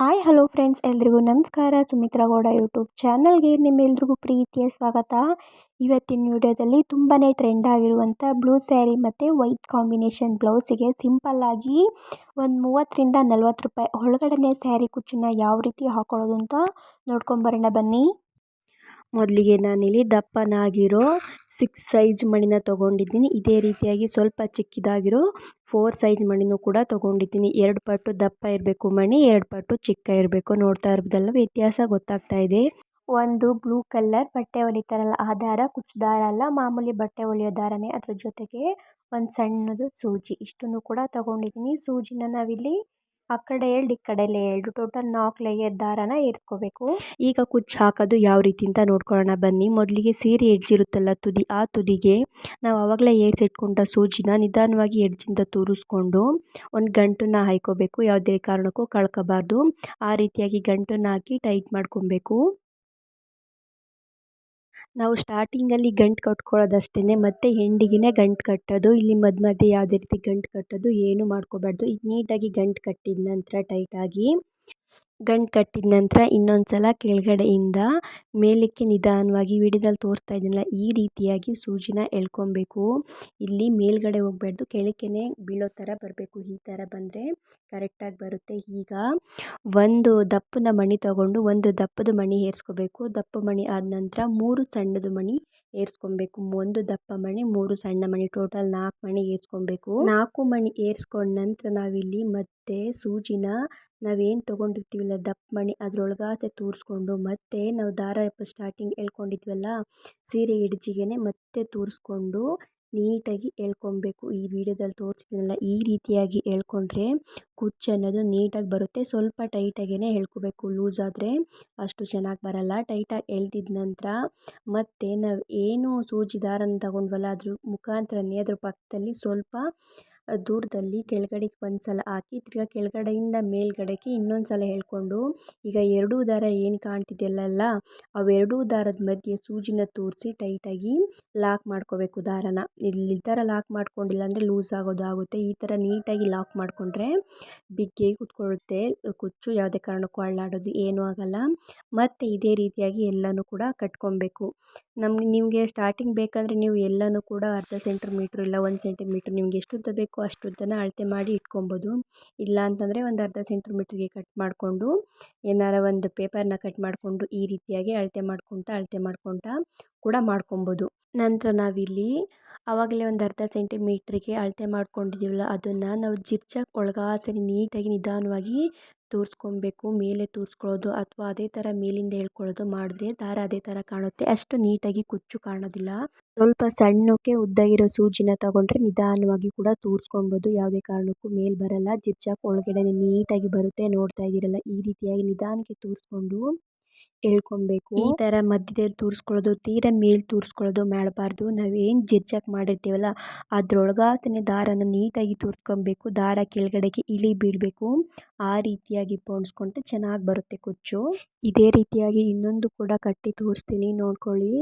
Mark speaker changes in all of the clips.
Speaker 1: Hi hello friends ಎಲ್ರಿಗೂ ನಮಸ್ಕಾರ. Sumitra Gowda YouTube ಚಾನಲ್ಗೆ ನಿಮ್ಮೆಲ್ರಿಗೂ ಪ್ರೀತಿಯ ಸ್ವಾಗತ. ಇವತ್ತಿನ ವಿಡಿಯೋದಲ್ಲಿ ತುಂಬಾ ಟ್ರೆಂಡ್ ಆಗಿರುವಂಥ ಬ್ಲೂ ಸ್ಯಾರಿ ಮತ್ತು ವೈಟ್ ಕಾಂಬಿನೇಷನ್ ಬ್ಲೌಸಿಗೆ ಸಿಂಪಲ್ಲಾಗಿ ಒಂದು ಮೂವತ್ತರಿಂದ ನಲ್ವತ್ತು ರೂಪಾಯಿ ಒಳಗಡೆನೇ ಸ್ಯಾರಿ ಕುಚ್ಚನ್ನ ಯಾವ ರೀತಿ ಹಾಕೊಳ್ಳೋದು ಅಂತ ನೋಡ್ಕೊಂಬರೋಣ ಬನ್ನಿ. ಮೊದಲಿಗೆ ನಾನಿಲ್ಲಿ ದಪ್ಪನಾಗಿರೋ ಸಿಕ್ಸ್ ಸೈಜ್ ಮಣಿನ ತೊಗೊಂಡಿದ್ದೀನಿ. ಇದೇ ರೀತಿಯಾಗಿ ಸ್ವಲ್ಪ ಚಿಕ್ಕದಾಗಿರೋ ಫೋರ್ ಸೈಜ್ ಮಣಿನೂ ಕೂಡ ತೊಗೊಂಡಿದ್ದೀನಿ. ಎರಡು ಪಟ್ಟು ದಪ್ಪ ಇರಬೇಕು ಮಣಿ, ಎರಡು ಪಟ್ಟು ಚಿಕ್ಕ ಇರಬೇಕು. ನೋಡ್ತಾ ಇರೋದಲ್ಲ ವ್ಯತ್ಯಾಸ ಗೊತ್ತಾಗ್ತಾ ಇದೆ. ಒಂದು ಬ್ಲೂ ಕಲರ್ ಬಟ್ಟೆ ಹೊಲಿತಾರಲ್ಲ ಆ ದಾರ ಕುಚ್ಚು ದಾರ ಅಲ್ಲ. ಮಾಮೂಲಿ ಬಟ್ಟೆ ಹೊಲಿಯೋ ದಾರನೇ. ಅದ್ರ ಜೊತೆಗೆ ಒಂದು ಸಣ್ಣದು ಸೂಜಿ. ಇಷ್ಟನ್ನು ಕೂಡ ತಗೊಂಡಿದ್ದೀನಿ. ಸೂಜಿನ ನಾವಿಲ್ಲಿ ಆ ಕಡೆ ಎರಡು ಈ ಕಡೆ ಎರಡು ಟೋಟಲ್ ನಾಲ್ಕು ಲೇಯರ್ ದಾರಾನ ಏರ್ಸ್ಕೋಬೇಕು. ಈಗ ಕುಚ್ಚು ಹಾಕೋದು ಯಾವ ರೀತಿ ಅಂತ ನೋಡ್ಕೊಳ್ಳೋಣ ಬನ್ನಿ. ಮೊದಲಿಗೆ ಸೀರೆ ಎಡ್ಜಿರುತ್ತಲ್ಲ ತುದಿ, ಆ ತುದಿಗೆ ನಾವು ಆವಾಗಲೇ ಏರ್ಸಿಟ್ಕೊಂಡ ಸೂಜಿನ ನಿಧಾನವಾಗಿ ಎಡ್ಜಿಂದ ತೂರಿಸ್ಕೊಂಡು ಒಂದು ಗಂಟನ್ನ ಹಾಯ್ಕೋಬೇಕು. ಯಾವುದೇ ಕಾರಣಕ್ಕೂ ಕಳ್ಕೋಬಾರ್ದು. ಆ ರೀತಿಯಾಗಿ ಗಂಟನ್ನು ಹಾಕಿ ಟೈಟ್ ಮಾಡ್ಕೊಬೇಕು. ನಾವು ಸ್ಟಾರ್ಟಿಂಗಲ್ಲಿ ಗಂಟು ಕಟ್ಕೊಳ್ಳೋದು ಮತ್ತು ಎಂಡಿಗೆ ಗಂಟು ಕಟ್ಟೋದು, ಇಲ್ಲಿ ಮಧ್ಯ ಮಧ್ಯೆ ಯಾವುದೇ ರೀತಿ ಗಂಟು ಕಟ್ಟೋದು, ಏನು ಮಾಡ್ಕೋಬಾರ್ದು. ಈಗ ನೀಟಾಗಿ ಗಂಟು ಕಟ್ಟಿದ ನಂತರ ಟೈಟಾಗಿ ಗಂಟು ಕಟ್ಟಿದ ನಂತರ ಇನ್ನೊಂದು ಸಲ ಕೆಳಗಡೆಯಿಂದ ಮೇಲಕ್ಕೆ ನಿಧಾನವಾಗಿ ವಿಡಿಯೋದಲ್ಲಿ ತೋರಿಸ್ತಾ ಇದ್ದೀನಲ್ಲ ಈ ರೀತಿಯಾಗಿ ಸೂಜಿನ ಎಳ್ಕೊಬೇಕು. ಇಲ್ಲಿ ಮೇಲ್ಗಡೆ ಹೋಗಬಾರ್ದು ಕೆಳಕ್ಕೇ ಬೀಳೋ ಥರ ಬರಬೇಕು. ಈ ಥರ ಬಂದರೆ ಕರೆಕ್ಟಾಗಿ ಬರುತ್ತೆ. ಈಗ ಒಂದು ದಪ್ಪನ ಮಣಿ ತಗೊಂಡು ಒಂದು ದಪ್ಪದ ಮಣಿ ಏರ್ಸ್ಕೋಬೇಕು. ದಪ್ಪ ಮಣಿ ಆದ ನಂತರ ಮೂರು ಸಣ್ಣದು ಮಣಿ ಏರ್ಸ್ಕೊಬೇಕು. ಒಂದು ದಪ್ಪ ಮಣಿ, ಮೂರು ಸಣ್ಣ ಮಣಿ, ಟೋಟಲ್ ನಾಲ್ಕು ಮಣಿ ಏರ್ಸ್ಕೊಬೇಕು. ನಾಲ್ಕು ಮಣಿ ಏರ್ಸ್ಕೊಂಡ ನಂತರ ನಾವಿಲ್ಲಿ ಮತ್ತೆ ಸೂಜಿನ ನಾವೇನು ತೊಗೊಂಡಿರ್ತೀವಲ್ಲ, ದಪ್ಪ ಮಣಿ ಆಸೆ ತೂರಿಸ್ಕೊಂಡು ಮತ್ತೆ ನಾವು ದಾರ ಸ್ಟಾರ್ಟಿಂಗ್ ಎಳ್ಕೊಂಡಿದ್ವಲ್ಲ, ಸೀರೆ ಹಿಡ್ಜಿಗೆನೆ ಮತ್ತೆ ತೂರಿಸ್ಕೊಂಡು ನೀಟಾಗಿ ಎಳ್ಕೊಬೇಕು. ಈ ವಿಡಿಯೋದಲ್ಲಿ ತೋರಿಸ್ತೀನಲ್ಲ ಈ ರೀತಿಯಾಗಿ ಎಳ್ಕೊಂಡ್ರೆ ಕುಚ್ಚು ಅನ್ನೋದು ನೀಟಾಗಿ ಬರುತ್ತೆ. ಸ್ವಲ್ಪ ಟೈಟಾಗೇ ಎಳ್ಕೊಬೇಕು. ಲೂಸ್ ಆದರೆ ಅಷ್ಟು ಚೆನ್ನಾಗಿ ಬರಲ್ಲ. ಟೈಟಾಗಿ ಎಳ್ದಿದ ನಂತರ ಮತ್ತು ನಾವು ಏನು ಸೂಜಿ ದಾರನ ತಗೊಂಡ್ವಲ್ಲ ಅದ್ರ ಮುಖಾಂತರನೇ ಅದ್ರ ಪಕ್ಕದಲ್ಲಿ ಸ್ವಲ್ಪ ದೂರದಲ್ಲಿ ಕೆಳಗಡೆಗೆ ಒಂದು ಸಲ ಹಾಕಿ, ತಿರ್ಗಾ ಕೆಳಗಡೆಯಿಂದ ಮೇಲ್ಗಡೆಗೆ ಇನ್ನೊಂದು ಸಲ ಎಳ್ಕೊಂಡು ಈಗ ಎರಡೂ ದಾರ ಏನು ಕಾಣ್ತಿದೆಯಲ್ಲ ಅವೆರಡೂ ದಾರದ ಮಧ್ಯೆ ಸೂಜಿನ ತೋರಿಸಿ ಟೈಟಾಗಿ ಲಾಕ್ ಮಾಡ್ಕೋಬೇಕು ದಾರನ ಇಲ್ಲಿ ಈ ಥರ ಲಾಕ್ ಮಾಡ್ಕೊಂಡಿಲ್ಲ ಅಂದರೆ ಲೂಸ್ ಆಗೋದು ಆಗುತ್ತೆ. ಈ ಥರ ನೀಟಾಗಿ ಲಾಕ್ ಮಾಡಿಕೊಂಡ್ರೆ ಬಿಗ್ಗೆ ಕುತ್ಕೊಳ್ಳುತ್ತೆ. ಕುಚ್ಚು ಯಾವುದೇ ಕಾರಣಕ್ಕೂ ಅಳ್ಳಾಡೋದು ಏನೂ ಆಗಲ್ಲ. ಮತ್ತು ಇದೇ ರೀತಿಯಾಗಿ ಎಲ್ಲನೂ ಕೂಡ ಕಟ್ಕೊಬೇಕು. ನಮ್ಗೆ, ನಿಮಗೆ ಸ್ಟಾರ್ಟಿಂಗ್ ಬೇಕಂದರೆ ನೀವು ಎಲ್ಲನೂ ಕೂಡ ಅರ್ಧ ಸೆಂಟಿಮೀಟ್ರ್ ಇಲ್ಲ ಒಂದು ಸೆಂಟಿಮೀಟ್ರ್ ನಿಮ್ಗೆ ಎಷ್ಟು ಉದ್ದ ಬೇಕೋ ಉದ್ದನ ಅಳತೆ ಮಾಡಿ ಇಟ್ಕೊಬೋದು. ಇಲ್ಲ ಅಂತಂದರೆ ಒಂದು ಅರ್ಧ ಸೆಂಟಿಮೀಟ್ರಿಗೆ ಕಟ್ ಮಾಡಿಕೊಂಡು, ಏನಾರ ಒಂದು ಪೇಪರ್ನ ಕಟ್ ಮಾಡಿಕೊಂಡು ಈ ರೀತಿಯಾಗಿ ಅಳತೆ ಮಾಡ್ಕೊತಾ ಅಳತೆ ಮಾಡ್ಕೊತಾ ಕೂಡ ಮಾಡ್ಕೊಬೋದು. ನಂತರ ನಾವಿಲ್ಲಿ ಆವಾಗಲೇ ಒಂದು ಅರ್ಧ ಸೆಂಟಿಮೀಟ್ರಿಗೆ ಅಳತೆ ಮಾಡ್ಕೊಂಡಿದ್ದೀವಲ್ಲ ಅದನ್ನು ನಾವು ಜಿಗ್ಜಾಗ್ ಒಳಗಾಸರಿ ನೀಟಾಗಿ ನಿಧಾನವಾಗಿ ತೂರಿಸ್ಕೊಬೇಕು, ಮೇಲೆ ತೋರಿಸ್ಕೊಳ್ಳೋದು ಅಥವಾ ಅದೇ ಥರ ಮೇಲಿಂದ ಹೇಳ್ಕೊಳ್ಳೋದು ಮಾಡಿದ್ರೆ ದಾರ ಅದೇ ಥರ ಕಾಣುತ್ತೆ. ಅಷ್ಟು ನೀಟಾಗಿ ಕುಚ್ಚು ಕಾಣೋದಿಲ್ಲ. ಸ್ವಲ್ಪ ಸಣ್ಣಕ್ಕೆ ಉದ್ದಾಗಿರೋ ಸೂಜಿನ ತಗೊಂಡ್ರೆ ನಿಧಾನವಾಗಿ ಕೂಡ ತೂರಿಸ್ಕೊಬೋದು, ಯಾವುದೇ ಕಾರಣಕ್ಕೂ ಮೇಲೆ ಬರಲ್ಲ. ಜಿಗ್ಜಾಗ್ ಒಳಗಡೆ ನೀಟಾಗಿ ಬರುತ್ತೆ, ನೋಡ್ತಾ ಇದ್ದೀರಲ್ಲ, ಈ ರೀತಿಯಾಗಿ ನಿಧಾನಕ್ಕೆ ತೂರಿಸ್ಕೊಂಡು ಎಳ್ಕೊಬೇಕು ಈ ಥರ ಮಧ್ಯದಲ್ಲಿ ತೂರಿಸ್ಕೊಳ್ಳೋದು, ತೀರ ಮೇಲೆ ತೂರಿಸ್ಕೊಳ್ಳೋದು ಮಾಡಬಾರ್ದು. ನಾವೇನು ಜಿರ್ಜಾಕ್ ಮಾಡಿರ್ತೀವಲ್ಲ ಅದ್ರೊಳಗಾತನೇ ದಾರನ ನೀಟಾಗಿ ತೂರಿಸ್ಕೊಬೇಕು. ದಾರ ಕೆಳಗಡೆಗೆ ಇಳಿ ಬೀಳಬೇಕು. ಆ ರೀತಿಯಾಗಿ ಪೋಣಿಸ್ಕೊಂಡ್ರೆ ಚೆನ್ನಾಗಿ ಬರುತ್ತೆ ಕುಚ್ಚು. ಇದೇ ರೀತಿಯಾಗಿ ಇನ್ನೊಂದು ಕೂಡ ಕಟ್ಟಿ ತೋರಿಸ್ತೀನಿ, ನೋಡ್ಕೊಳ್ಳಿ.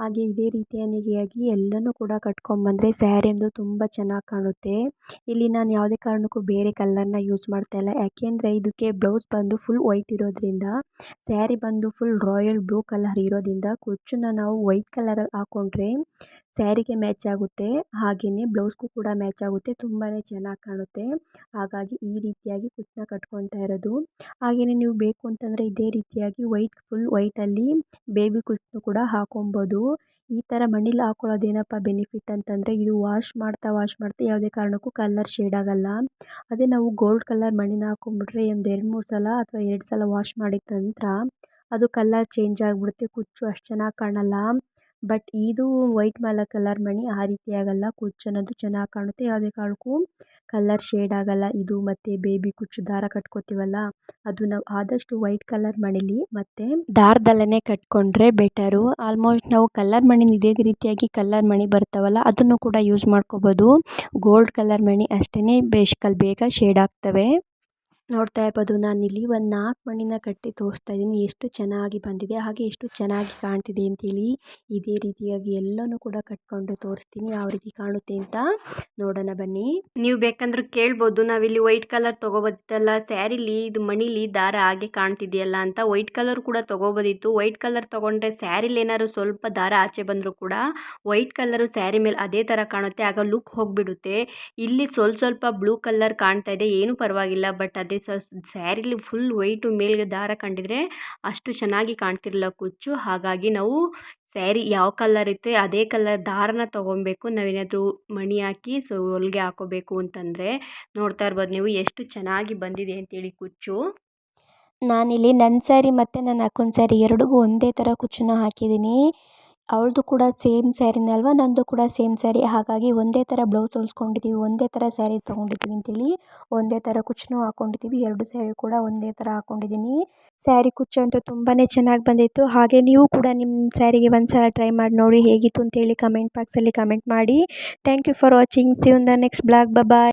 Speaker 1: ಹಾಗೆ ಇದೇ ರೀತಿಯಾಗಿ ಎಲ್ಲನೂ ಕೂಡ ಕಟ್ಕೊಂಬಂದರೆ ಸ್ಯಾರಿ ಅಂದು ತುಂಬ ಚೆನ್ನಾಗಿ ಕಾಣುತ್ತೆ. ಇಲ್ಲಿ ನಾನು ಯಾವುದೇ ಕಾರಣಕ್ಕೂ ಬೇರೆ ಕಲರ್ನ ಯೂಸ್ ಮಾಡ್ತಾ ಇಲ್ಲ. ಯಾಕೆಂದರೆ ಇದಕ್ಕೆ ಬ್ಲೌಸ್ ಬಂದು ಫುಲ್ ವೈಟ್ ಇರೋದ್ರಿಂದ, ಸ್ಯಾರಿ ಬಂದು ಫುಲ್ ರಾಯಲ್ ಬ್ಲೂ ಕಲರ್ ಇರೋದ್ರಿಂದ ಕುಚ್ಚನ್ನ ನಾವು ವೈಟ್ ಕಲರಲ್ಲಿ ಹಾಕೊಂಡ್ರೆ ಸ್ಯಾರಿಗೆ ಮ್ಯಾಚ್ ಆಗುತ್ತೆ. ಹಾಗೆಯೇ ಬ್ಲೌಸ್ಗೂ ಕೂಡ ಮ್ಯಾಚ್ ಆಗುತ್ತೆ. ತುಂಬಾ ಚೆನ್ನಾಗಿ ಕಾಣುತ್ತೆ. ಹಾಗಾಗಿ ಈ ರೀತಿಯಾಗಿ ಕುಚ್ಚನ್ನ ಕಟ್ಕೊತಾ ಇರೋದು. ಹಾಗೆಯೇ ನೀವು ಬೇಕು ಅಂತಂದರೆ ಇದೇ ರೀತಿಯಾಗಿ ವೈಟ್ ಫುಲ್ ವೈಟಲ್ಲಿ ಬೇಬಿ ಕುಚ್ಚನ್ನು ಕೂಡ ಹಾಕೊಬೋದು. ಈ ಥರ ಮಣ್ಣಿಲ್ಲಿ ಹಾಕೊಳ್ಳೋದು ಏನಪ್ಪ ಬೆನಿಫಿಟ್ ಅಂತಂದರೆ ಇದು ವಾಶ್ ಮಾಡ್ತಾ ವಾಶ್ ಮಾಡ್ತಾ ಯಾವುದೇ ಕಾರಣಕ್ಕೂ ಕಲರ್ ಶೇಡ್ ಆಗೋಲ್ಲ. ಅದೇ ನಾವು ಗೋಲ್ಡ್ ಕಲರ್ ಮಣ್ಣಿನ ಹಾಕೊಂಡ್ಬಿಟ್ರೆ ಒಂದು ಎರಡು ಮೂರು ಸಲ ಅಥವಾ ಎರಡು ಸಲ ವಾಶ್ ಮಾಡಿದ ನಂತರ ಅದು ಕಲ್ಲರ್ ಚೇಂಜ್ ಆಗಿಬಿಡುತ್ತೆ. ಕುಚ್ಚು ಅಷ್ಟು ಚೆನ್ನಾಗಿ ಕಾಣಲ್ಲ. ಬಟ್ ಇದು ವೈಟ್ ಮೇಲೆ ಕಲರ್ ಮಣಿ ಆ ರೀತಿ ಆಗಲ್ಲ. ಕುಚ್ಚು ಅನ್ನೋದು ಚೆನ್ನಾಗಿ ಕಾಣುತ್ತೆ. ಯಾವುದೇ ಕಾರಣಕ್ಕೂ ಕಲರ್ ಶೇಡ್ ಆಗಲ್ಲ. ಇದು ಮತ್ತು ಬೇಬಿ ಕುಚ್ಚು ದಾರ ಕಟ್ಕೋತೀವಲ್ಲ. ಅದು ನಾವು ಆದಷ್ಟು ವೈಟ್ ಕಲರ್ ಮಣಿಲಿ ಮತ್ತು ದಾರದಲ್ಲೇ ಕಟ್ಕೊಂಡ್ರೆ ಬೆಟರು ಆಲ್ಮೋಸ್ಟ್ ನಾವು ಕಲರ್ ಮಣಿನ ಇದೇ ರೀತಿಯಾಗಿ ಕಲರ್ ಮಣಿ ಬರ್ತಾವಲ್ಲ, ಅದನ್ನು ಕೂಡ ಯೂಸ್ ಮಾಡ್ಕೋಬೋದು. ಗೋಲ್ಡ್ ಕಲರ್ ಮಣಿ ಅಷ್ಟೇ ಬೇಷ್ಕಲ್ ಬೇಗ ಶೇಡ್ ಆಗ್ತವೆ. ನೋಡ್ತಾ ಇರ್ಬೋದು ನಾನಿಲ್ಲಿ ಒಂದು ನಾಲ್ಕು ಮಣಿನ ಕಟ್ಟಿ ತೋರಿಸ್ತಾ ಇದ್ದೀನಿ. ಎಷ್ಟು ಚೆನ್ನಾಗಿ ಬಂದಿದೆ, ಹಾಗೆ ಎಷ್ಟು ಚೆನ್ನಾಗಿ ಕಾಣ್ತಿದೆ ಅಂತೇಳಿ ಇದೇ ರೀತಿಯಾಗಿ ಎಲ್ಲನೂ ಕೂಡ ಕಟ್ಕೊಂಡು ತೋರಿಸ್ತೀನಿ. ಯಾವ ರೀತಿ ಕಾಣುತ್ತೆ ಅಂತ ನೋಡೋಣ ಬನ್ನಿ. ನೀವು ಬೇಕಂದ್ರೆ ಕೇಳ್ಬೋದು, ನಾವಿಲ್ಲಿ ವೈಟ್ ಕಲರ್ ತೊಗೋಬೋದಿತ್ತಲ್ಲ, ಸ್ಯಾರಿಲಿ, ಇದು ಮಣಿಲಿ ದಾರ ಹಾಗೆ ಕಾಣ್ತಿದೆಯಲ್ಲ ಅಂತ. ವೈಟ್ ಕಲರ್ ಕೂಡ ತೊಗೋಬೋದಿತ್ತು. ವೈಟ್ ಕಲರ್ ತೊಗೊಂಡ್ರೆ ಸ್ಯಾರಿಲಿ ಏನಾದ್ರು ಸ್ವಲ್ಪ ದಾರ ಆಚೆ ಬಂದರೂ ಕೂಡ ವೈಟ್ ಕಲರು ಸ್ಯಾರಿ ಮೇಲೆ ಅದೇ ಥರ ಕಾಣುತ್ತೆ. ಆಗ ಲುಕ್ ಹೋಗಿಬಿಡುತ್ತೆ. ಇಲ್ಲಿ ಸ್ವಲ್ಪ ಸ್ವಲ್ಪ ಬ್ಲೂ ಕಲರ್ ಕಾಣ್ತಾ ಇದೆ. ಏನು ಪರವಾಗಿಲ್ಲ, ಬಟ್ ಅದೇ ಸ, ಸ್ಯಾರಿಲಿ ಫುಲ್ ವೈಟು ಮೇಲ್ಗೆ ದಾರ ಕಂಡಿದ್ರೆ ಅಷ್ಟು ಚೆನ್ನಾಗಿ ಕಾಣ್ತಿರಲಿಲ್ಲ ಕುಚ್ಚು. ಹಾಗಾಗಿ ನಾವು ಸ್ಯಾರಿ ಯಾವ ಕಲರ್ ಇತ್ತು ಅದೇ ಕಲರ್ ದಾರನ ತೊಗೊಬೇಕು. ನಾವೇನಾದರೂ ಮಣಿ ಹಾಕಿ ಸೊ ಹೊಲಿಗೆ ಹಾಕೋಬೇಕು ಅಂತಂದರೆ ನೋಡ್ತಾ ಇರ್ಬೋದು ನೀವು ಎಷ್ಟು ಚೆನ್ನಾಗಿ ಬಂದಿದೆ ಅಂತೇಳಿ ಕುಚ್ಚು. ನಾನಿಲ್ಲಿ ನನ್ನ ಸ್ಯಾರಿ ಮತ್ತು ನನ್ನ ಅಕ್ಕನ ಸ್ಯಾರಿ ಎರಡಿಗೂ ಒಂದೇ ಥರ ಕುಚ್ಚನ್ನ ಹಾಕಿದ್ದೀನಿ. ಅವಳದು ಕೂಡ ಸೇಮ್ ಸ್ಯಾರಿನೇ ಅಲ್ವಾ? ನಂದು ಕೂಡ ಸೇಮ್ ಸ್ಯಾರಿ. ಹಾಗಾಗಿ ಒಂದೇ ಥರ ಬ್ಲೌಸ್ ಹೊಲ್ಸ್ಕೊಂಡಿದ್ದೀವಿ ಒಂದೇ ಥರ ಸ್ಯಾರಿ ತೊಗೊಂಡಿದ್ದೀವಿ ಅಂತೇಳಿ ಒಂದೇ ಥರ ಕುಚ್ಚನ್ನು ಹಾಕ್ಕೊಂಡಿದ್ದೀವಿ ಎರಡು ಸ್ಯಾರಿ ಕೂಡ ಒಂದೇ ಥರ ಹಾಕ್ಕೊಂಡಿದ್ದೀನಿ ಸ್ಯಾರಿ ಕುಚ್ಚು ಅಂತೂ ತುಂಬಾ ಚೆನ್ನಾಗಿ ಬಂದಿತ್ತು. ಹಾಗೆ ನೀವು ಕೂಡ ನಿಮ್ಮ ಸ್ಯಾರಿಗೆ ಒಂದು ಸಲ ಟ್ರೈ ಮಾಡಿ ನೋಡಿ ಹೇಗಿತ್ತು ಅಂತೇಳಿ ಕಮೆಂಟ್ ಬಾಕ್ಸಲ್ಲಿ ಕಮೆಂಟ್ ಮಾಡಿ. Thank you for watching. See the next blog. Bye